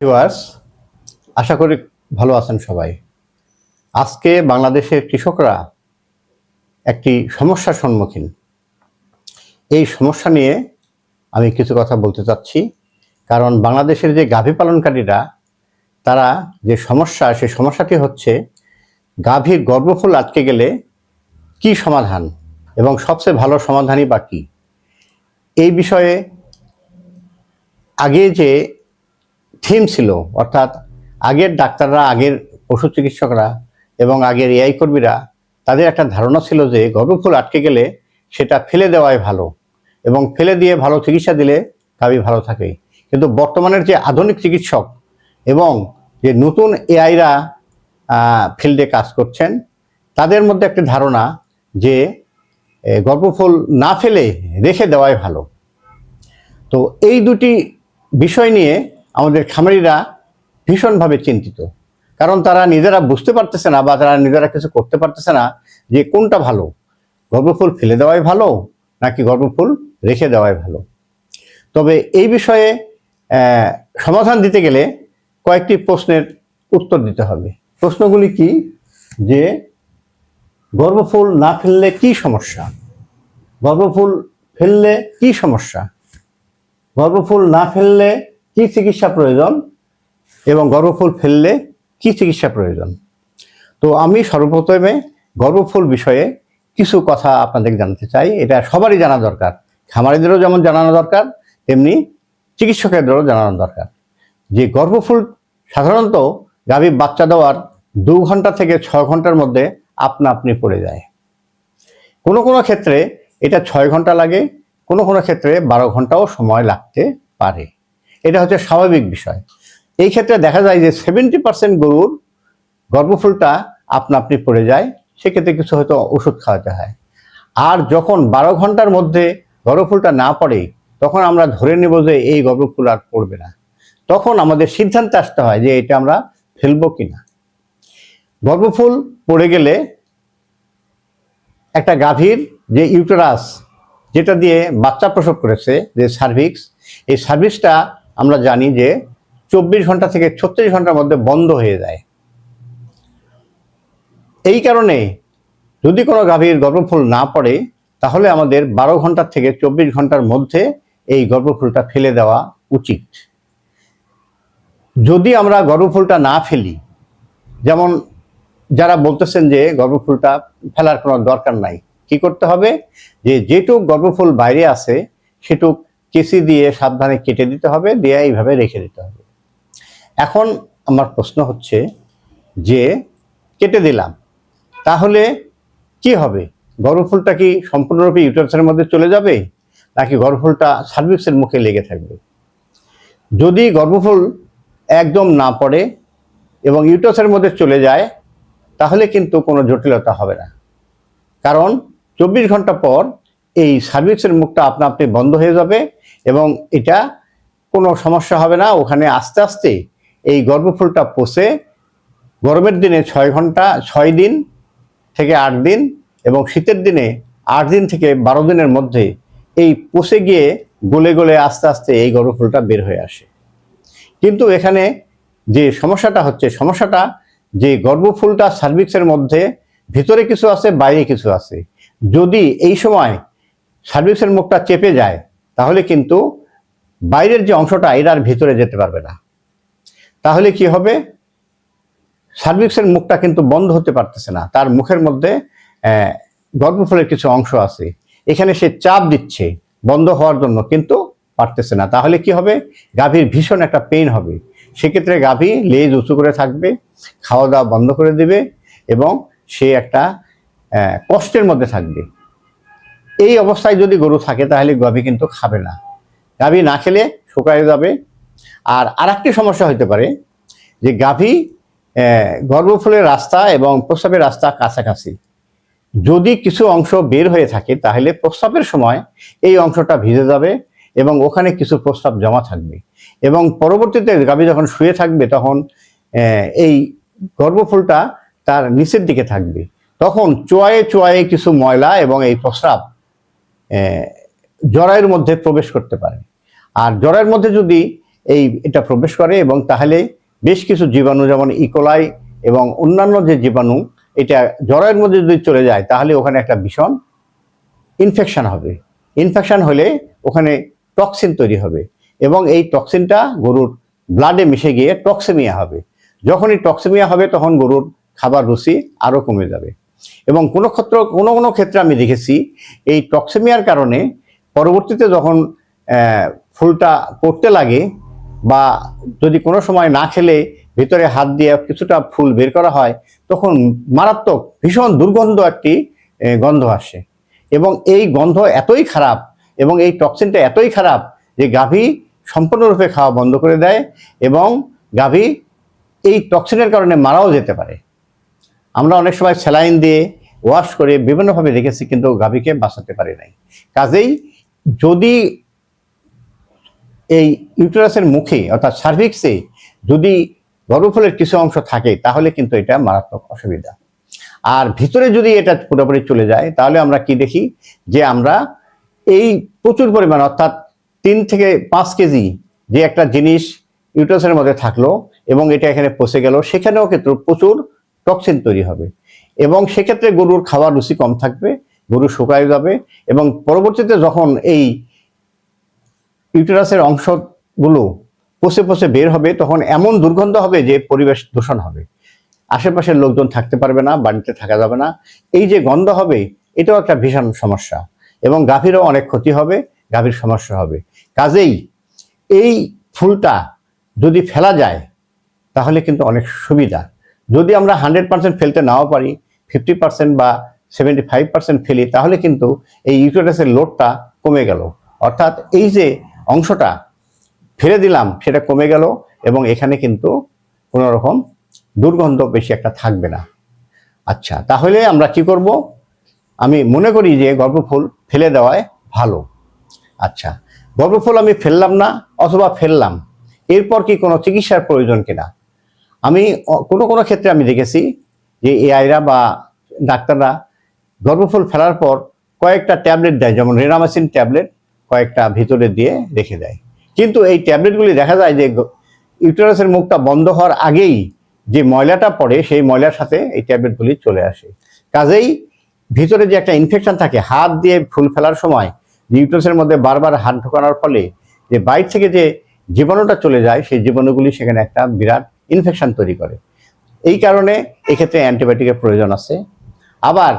Viewers আশা করি ভালো আছেন সবাই। আজকে বাংলাদেশের কৃষকরা একটি সমস্যার সম্মুখীন। এই সমস্যা নিয়ে আমি কিছু কথা বলতে চাচ্ছি। কারণ বাংলাদেশের যে গাভী পালনকারীরা, তারা যে সমস্যা, সেই সমস্যাটি হচ্ছে গাভীর গর্ভফুল আটকে গেলে কি সমাধান এবং সবচেয়ে ভালো সমাধানই বা কী? এই বিষয়ে আগে যে থিম ছিল, অর্থাৎ আগের ডাক্তাররা, আগের পশু চিকিৎসকরা এবং আগের এআই কর্মীরা, তাদের একটা ধারণা ছিল যে গর্ভফুল আটকে গেলে সেটা ফেলে দেওয়াই ভালো এবং ফেলে দিয়ে ভালো চিকিৎসা দিলে গাভী ভালো থাকে। কিন্তু বর্তমানের যে আধুনিক চিকিৎসক এবং যে নতুন এআইরা ফিল্ডে কাজ করছেন, তাদের মধ্যে একটি ধারণা যে গর্ভফুল না ফেলে রেখে দেওয়াই ভালো। তো এই দুটি বিষয় নিয়ে আমাদের খামারিরা ভীষণভাবে চিন্তিত। কারণ তারা নিজেরা বুঝতে পারতেছে না বা তারা নিজেরা কিছু করতে পারতেছে না যে কোনটা ভালো। গর্ভফুল ফেলে দেওয়াই ভালো নাকি গর্ভফুল রেখে দেওয়াই ভালো। তবে এই বিষয়ে সমাধান দিতে গেলে কয়েকটি প্রশ্নের উত্তর দিতে হবে। প্রশ্নগুলি কি? যে গর্ভফুল না ফেললে কি সমস্যা? গর্ভফুল ফেললে কি সমস্যা? গর্ভফুল না ফেললে কি চিকিৎসা প্রয়োজন এবং গর্ভফুল ফেললে কি চিকিৎসা প্রয়োজন? তো আমি সর্বপ্রথমে গর্ভফুল বিষয়ে কিছু কথা আপনাদের জানতে চাই। এটা সবারই জানা দরকার। খামারিদেরও যেমন জানানো দরকার, তেমনি চিকিৎসকেরদেরও জানানো দরকার। যে গর্ভফুল সাধারণত গাভী বাচ্চা দেওয়ার দু ঘণ্টা থেকে ছয় ঘণ্টার মধ্যে আপনা আপনি পড়ে যায়। কোনো কোনো ক্ষেত্রে এটা ছয় ঘণ্টা লাগে, কোনো কোনো ক্ষেত্রে বারো ঘন্টাও সময় লাগতে পারে। এটা হচ্ছে স্বাভাবিক বিষয়। এই ক্ষেত্রে দেখা যায় যে সেভেন্টি পার্সেন্ট গরুর গর্ভফুলটা আপনা আপনি পড়ে যায়, সেক্ষেত্রে কিছু হয়তো ওষুধ খাওয়াতে হয়। আর যখন বারো ঘণ্টার মধ্যে গর্ভফুলটা না পড়ে, তখন আমরা ধরে নেব যে এই গর্ভফুল আর পড়বে না। তখন আমাদের সিদ্ধান্তে আসতে হয় যে এটা আমরা ফেলব কিনা। গর্ভফুল পড়ে গেলে একটা গাভীর যে ইউটেরাস, যেটা দিয়ে বাচ্চা প্রসব করেছে, যে সার্ভিক্স, এই সার্ভিসটা আমরা জানি যে চব্বিশ ঘণ্টা থেকে ছত্রিশ ঘণ্টার মধ্যে বন্ধ হয়ে যায়। এই কারণে যদি কোনো গাভীর গর্ভফুল না পড়ে, তাহলে আমাদের বারো ঘণ্টা থেকে চব্বিশ ঘণ্টার মধ্যে এই গর্ভফুলটা ফেলে দেওয়া উচিত। যদি আমরা গর্ভফুলটা না ফেলি, যেমন যারা বলতেছেন যে গর্ভফুলটা ফেলার কোনো দরকার নাই, কি করতে হবে? যে যেটুক গর্ভফুল বাইরে আছে, সেটুক কেসি দিয়ে সাবধানে কেটে দিতে হবে, দিয়ে এইভাবে রেখে দিতে হবে। এখন আমার প্রশ্ন হচ্ছে যে, কেটে দিলাম, তাহলে কি হবে? গর্ভফুলটা কি সম্পূর্ণরূপে ইউটারাসের মধ্যে চলে যাবে, নাকি গর্ভফুলটা সার্ভিক্সের মুখে লেগে থাকবে? যদি গর্ভফুল একদম না পড়ে এবং ইউটাসের মধ্যে চলে যায়, তাহলে কিন্তু কোনো জটিলতা হবে না। কারণ চব্বিশ ঘণ্টা পর এই সার্ভিসের মুখটা আপনা আপনি বন্ধ হয়ে যাবে এবং এটা কোনো সমস্যা হবে না। ওখানে আস্তে আস্তে এই গর্ভফুলটা পচে গরমের দিনে ছয় ঘণ্টা, ছয় দিন থেকে আট দিন এবং শীতের দিনে আট দিন থেকে বারো দিনের মধ্যে এই পচে গিয়ে গলে গলে আস্তে আস্তে এই গর্ভফুলটা বের হয়ে আসে। কিন্তু এখানে যে সমস্যাটা হচ্ছে, সমস্যাটা যে গর্ভফুলটা সার্ভিক্সের মধ্যে ভিতরে কিছু আছে, বাইরে কিছু আছে। যদি এই সময় সার্ভিক্সের মুখটা চেপে যায় তাহলে কিন্তু বাইরের যে অংশটা এটার ভিতরে যেতে পারবে না। তাহলে কি হবে? সার্ভিক্সের মুখটা কিন্তু বন্ধ হতে পারতেছে না। তার মুখের মধ্যে গর্ভফুলের কিছু অংশ আছে। এখানে সে চাপ দিচ্ছে, বন্ধ হওয়ার জন্য কিন্তু পারতেছে না। তাহলে কি হবে? গাভীর ভীষণ একটা পেইন হবে। সেক্ষেত্রে গাভী লেজ উঁচু করে থাকবে, খাওয়া দাওয়া বন্ধ করে দেবে এবং সে একটা কষ্টের মধ্যে থাকবে। এই অবস্থায় যদি গরু থাকে, তাহলে গাভী কিন্তু খাবে না। গাভী না খেলে শুকায় যাবে। আর আরেকটি সমস্যা হতে পারে যে গাভী গর্ভফুলের রাস্তা এবং প্রস্রাবের রাস্তা কাছাকাছি। যদি কিছু অংশ বের হয়ে থাকে, তাহলে প্রস্রাবের সময় এই অংশটা ভিজে যাবে এবং ওখানে কিছু প্রস্রাব জমা থাকবে। এবং পরবর্তীতে গাভী যখন শুয়ে থাকবে, তখন এই গর্ভফুলটা তার নিচের দিকে থাকবে। তখন চোয়ায়ে চোয়ায়ে কিছু ময়লা এবং এই প্রস্রাব জরায়ুর মধ্যে প্রবেশ করতে পারে। আর জরায়ুর মধ্যে যদি এই, এটা প্রবেশ করে এবং তাহলে বেশ কিছু জীবাণু, যেমন ইকোলাই এবং অন্যান্য যে জীবাণু, এটা জরায়ের মধ্যে যদি চলে যায়, তাহলে ওখানে একটা ভীষণ ইনফেকশান হবে। ইনফেকশন হলে ওখানে টক্সিন তৈরি হবে এবং এই টক্সিনটা গরুর ব্লাডে মিশে গিয়ে টক্সেমিয়া হবে। যখনই টক্সেমিয়া হবে, তখন গরুর খাবার রুচি আরও কমে যাবে। এবং কোনো ক্ষেত্র, কোনো কোনো ক্ষেত্রে আমি দেখেছি এই টক্সেমিয়ার কারণে পরবর্তীতে যখন ফুলটা পড়তে লাগে বা যদি কোনো সময় না খেলে ভিতরে হাত দিয়ে কিছুটা ফুল বের করা হয়, তখন মারাত্মক, ভীষণ দুর্গন্ধ একটি গন্ধ আসে। এবং এই গন্ধ এতই খারাপ এবং এই টক্সিনটা এতই খারাপ যে গাভী সম্পূর্ণরূপে খাওয়া বন্ধ করে দেয় এবং গাভী এই টক্সিনের কারণে মারাও যেতে পারে। আমরা অনেক সময় স্যালাইন দিয়ে ওয়াশ করে বিভিন্নভাবে রেখেছি, কিন্তু গাভীকে বাঁচাতে পারি নাই। কাজেই যদি এই ইউটেরাসের মুখে, অর্থাৎ সার্ভিক্সে যদি গর্ভফলের কিছু অংশ থাকে, তাহলে কিন্তু এটা মারাত্মক অসুবিধা। আর ভিতরে যদি এটা পুরোপুরি চলে যায়, তাহলে আমরা কি দেখি যে আমরা এই প্রচুর পরিমাণ, অর্থাৎ তিন থেকে পাঁচ কেজি যে একটা জিনিস ইউটাসের মধ্যে থাকল এবং এটা এখানে পচে গেল, সেখানেও কিন্তু প্রচুর টক্সিন তৈরি হবে। এবং সেক্ষেত্রে গরুর খাওয়ার রুচি কম থাকবে, গরু শুকায় যাবে এবং পরবর্তীতে যখন এই ইউটেরাসের অংশগুলো পচে পচে বের হবে, তখন এমন দুর্গন্ধ হবে যে পরিবেশ দূষণ হবে। আশেপাশের লোকজন থাকতে পারবে না, বাড়িতে থাকা যাবে না। এই যে গন্ধ হবে, এটাও একটা ভীষণ সমস্যা এবং গাভীরও অনেক ক্ষতি হবে, গাভীর সমস্যা হবে। কাজেই এই ফুলটা যদি ফেলা যায়, তাহলে কিন্তু অনেক সুবিধা। যদি আমরা হান্ড্রেড পার্সেন্ট ফেলতে নাও পারি ফিফটি পার্সেন্ট বা সেভেন্টি ফাইভ পার্সেন্ট ফেলি, তাহলে কিন্তু এই ইউটেরাসের লোডটা কমে গেল। অর্থাৎ এই যে অংশটা ফেলে দিলাম, সেটা কমে গেল এবং এখানে কিন্তু কোনো রকম দুর্গন্ধ বেশি একটা থাকবে না। আচ্ছা তাহলে আমরা কি করব? আমি মনে করি যে গর্ভফুল ফেলে দেওয়ায় ভালো। আচ্ছা গর্ভফুল আমি ফেললাম না, অথবা ফেললাম। এরপর কি কোনো চিকিৎসার প্রয়োজন কিনা? আমি কোনো কোনো ক্ষেত্রে আমি দেখেছি যে এআইরা বা ডাক্তাররা গর্ভফুল ফেলার পর কয়েকটা ট্যাবলেট দেয়, যেমন রেনামাসিন ট্যাবলেট কয়েকটা ভিতরে দিয়ে রেখে দেয়। কিন্তু এই ট্যাবলেটগুলি দেখা যায় যে ইউটেরাসের মুখটা বন্ধ হওয়ার আগেই যে ময়লাটা পড়ে, সেই ময়লার সাথে এই ট্যাবলেটগুলি চলে আসে। কাজেই ভিতরে যে একটা ইনফেকশন থাকে, হাত দিয়ে ফুল ফেলার সময় ইউটেরাসের মধ্যে বারবার হাত ঢোকানোর ফলে যে বাইর থেকে যে জীবাণুটা চলে যায়, সেই জীবাণুগুলি সেখানে একটা বিরাট ইনফেকশন তৈরি করে। এই কারণে এক্ষেত্রে অ্যান্টিবায়োটিকের প্রয়োজন আছে। আবার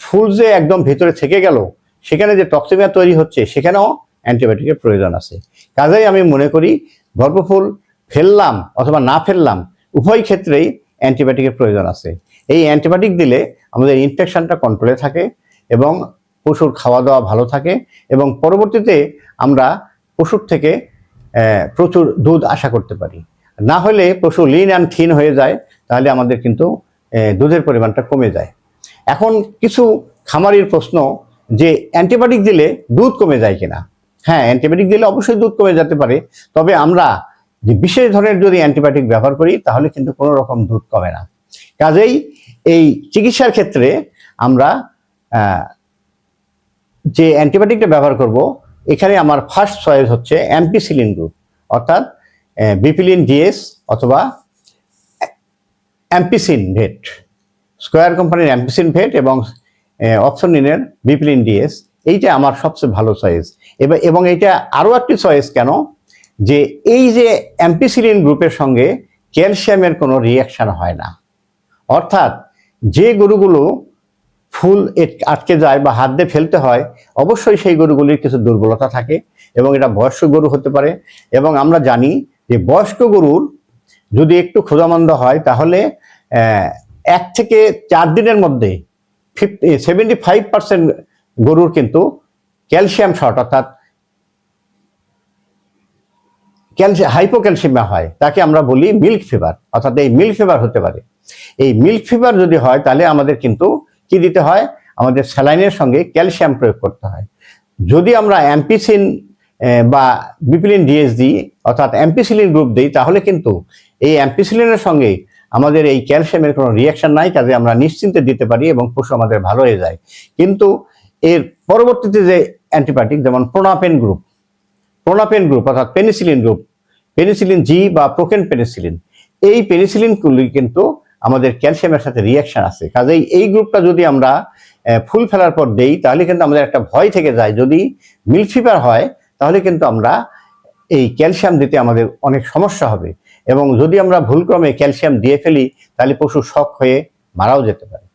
ফুল যে একদম ভেতরে থেকে গেল, সেখানে যে টক্সিমিয়া তৈরি হচ্ছে, সেখানেও অ্যান্টিবায়োটিকের প্রয়োজন আছে। কাজেই আমি মনে করি গর্ভফুল ফেললাম অথবা না ফেললাম, উভয় ক্ষেত্রেই অ্যান্টিবায়োটিকের প্রয়োজন আছে। এই অ্যান্টিবায়োটিক দিলে আমাদের ইনফেকশনটা কন্ট্রোলে থাকে এবং পশুর খাওয়া দাওয়া ভালো থাকে এবং পরবর্তীতে আমরা পশুর থেকে প্রচুর দুধ আশা করতে পারি। না হলে পশু লিন অ্যান্ড থিন হয়ে যায়, তাহলে আমাদের কিন্তু দুধের পরিমাণটা কমে যায়। এখন কিছু খামারির প্রশ্ন যে অ্যান্টিবায়োটিক দিলে দুধ কমে যায় কিনা? হ্যাঁ অ্যান্টিবায়োটিক দিলে অবশ্যই দুধ কমে যেতে পারে, তবে আমরা যে বিশেষ ধরনের যদি অ্যান্টিবায়োটিক ব্যবহার করি, তাহলে কিন্তু কোনো রকম দুধ কমে না। কাজেই এই চিকিৎসার ক্ষেত্রে আমরা যে অ্যান্টিবায়োটিকটা ব্যবহার করব, এখানে আমার ফার্স্ট চয়েস হচ্ছে অ্যাম্পিসিলিন গ্রুপ অর্থাৎ বিপিলিন ডিএস অথবা অ্যাম্পিসিন ভেট। স্কোয়ার কোম্পানির অ্যাম্পিসিন ভেট এবং অপশনিনের বিপিলিন ডিএস এইটা আমার সবচেয়ে ভালো চয়েস এবার, এবং এইটা আরও একটি চয়েস কেন? যে এই যে অ্যাম্পিসিলিন গ্রুপের সঙ্গে ক্যালসিয়ামের কোনো রিয়াকশন হয় না। অর্থাৎ যে গরুগুলো ফুল আটকে যায় বা হাত দিয়ে ফেলতে হয়, অবশ্যই সেই গরুগুলির কিছু দুর্বলতা থাকে এবং এটা বয়স্ক গরু হতে পারে। এবং আমরা জানি যে বয়স্ক গরুর যদি একটু ক্ষুধামন্দ হয়, তাহলে এক থেকে চার দিনের মধ্যে ফিফটি সেভেন্টি ফাইভ পার্সেন্ট গরুর কিন্তু ক্যালসিয়াম শর্ট, অর্থাৎ ক্যালসিয়াম হাইপোক্যালসিমিয়া হয়, তাকে আমরা বলি মিল্ক ফিভার অর্থাৎ এই মিল্ক ফিভার হতে পারে। এই মিল্ক ফিভার যদি হয়, তাহলে আমাদের কিন্তু কি দিতে হয়? আমাদের স্যালাইনের সঙ্গে ক্যালসিয়াম প্রয়োগ করতে হয়। যদি আমরা অ্যাম্পিসিন বা বিপিলিন ডিএসডি অর্থাৎ অ্যাম্পিসিলিন গ্রুপ দিই তাহলে কিন্তু এই অ্যাম্পিসিলিনের সঙ্গে আমাদের এই ক্যালসিয়ামের কোনো রিয়াকশন নাই, কাজে আমরা নিশ্চিন্তে দিতে পারি এবং পশু আমাদের ভালো হয়ে যায়। কিন্তু এর পরবর্তীতে যে অ্যান্টিবায়োটিক, যেমন প্রোনাপেন গ্রুপ প্রোনাপেন গ্রুপ, অর্থাৎ পেনিসিলিন গ্রুপ, পেনিসিলিন জি বা প্রোকেন পেনিসিলিন, এই পেনিসিলিনগুলি কিন্তু আমাদের ক্যালসিয়ামের সাথে রিয়াকশন আছে। কাজেই এই গ্রুপটা যদি আমরা ফুল ফেলার পর দেই, তাহলে কিন্তু আমাদের একটা ভয় থেকে যায়। যদি মিল্ক ফিভার হয় তাহলে কিন্তু আমরা এই ক্যালসিয়াম দিতে আমাদের অনেক সমস্যা হবে। এবং যদি আমরা ভুলক্রমে ক্যালসিয়াম দিয়ে ফেলি, তাহলে পশু শক হয়ে মারাও যেতে পারে।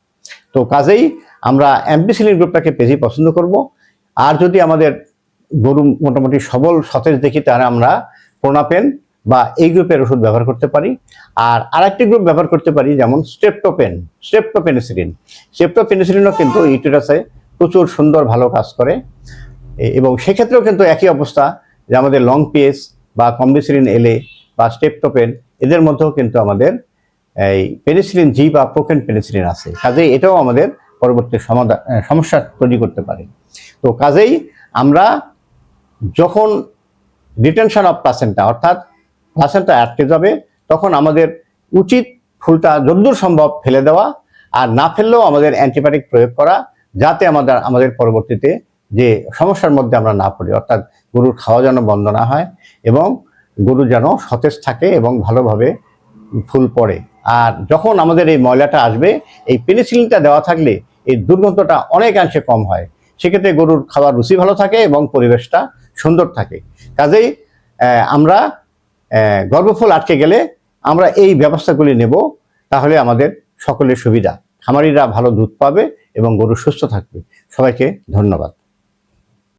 তো কাজেই আমরা অ্যাম্পিসিলিন গ্রুপটাকে বেশি পছন্দ করব। আর যদি আমাদের গরু মোটামুটি সবল সতেজ দেখি, তাহলে আমরা প্রোনাপেন বা এই গ্রুপের ওষুধ ব্যবহার করতে পারি। আর আরেকটি গ্রুপ ব্যবহার করতে পারি, যেমন স্টেপটোপেন স্টেপটোপেনিসিলিন স্টেপটোপেনিসিলিনও কিন্তু ইউটেরাসে প্রচুর সুন্দর ভালো কাজ করে। এবং সেক্ষেত্রেও কিন্তু একই অবস্থা যে আমাদের লং পিএস বা কম্বিসিলিন এলে বা স্টেপটোপেন এদের মধ্যেও কিন্তু আমাদের এই পেনিসিলিন জি বা প্রোকেন পেনিসিলিন আছে। কাজেই এটাও আমাদের পরবর্তী সমাধান সমস্যা তৈরি করতে পারে। তো কাজেই আমরা যখন ডিটেনশন অফ প্লাসেন্টা অর্থাৎ প্লাসেন্টা আটকে যাবে, তখন আমাদের উচিত ফুলটা যদ্দূর সম্ভব ফেলে দেওয়া, আর না ফেললেও আমাদের অ্যান্টিবায়োটিক প্রয়োগ করা, যাতে আমাদের আমাদের পরবর্তীতে যে সমস্যার মধ্যে আমরা না পড়ি। অর্থাৎ গরুর খাওয়া যেন বন্ধ না হয় এবং গরু যেন সতেজ থাকে এবং ভালোভাবে ফুল পড়ে। আর যখন আমাদের এই ময়লাটা আসবে, এই পেনিসিলিনটা দেওয়া থাকলে এই দুর্গন্ধটা অনেকাংশে কম হয়। সেক্ষেত্রে গরুর খাওয়ার রুচি ভালো থাকে এবং পরিবেশটা সুন্দর থাকে। কাজেই আমরা গর্ভফুল আটকে গেলে আমরা এই ব্যবস্থাগুলি নেব, তাহলে আমাদের সকলের সুবিধা। খামারিরা ভালো দুধ পাবে এবং গরু সুস্থ থাকবে। সবাইকে ধন্যবাদ।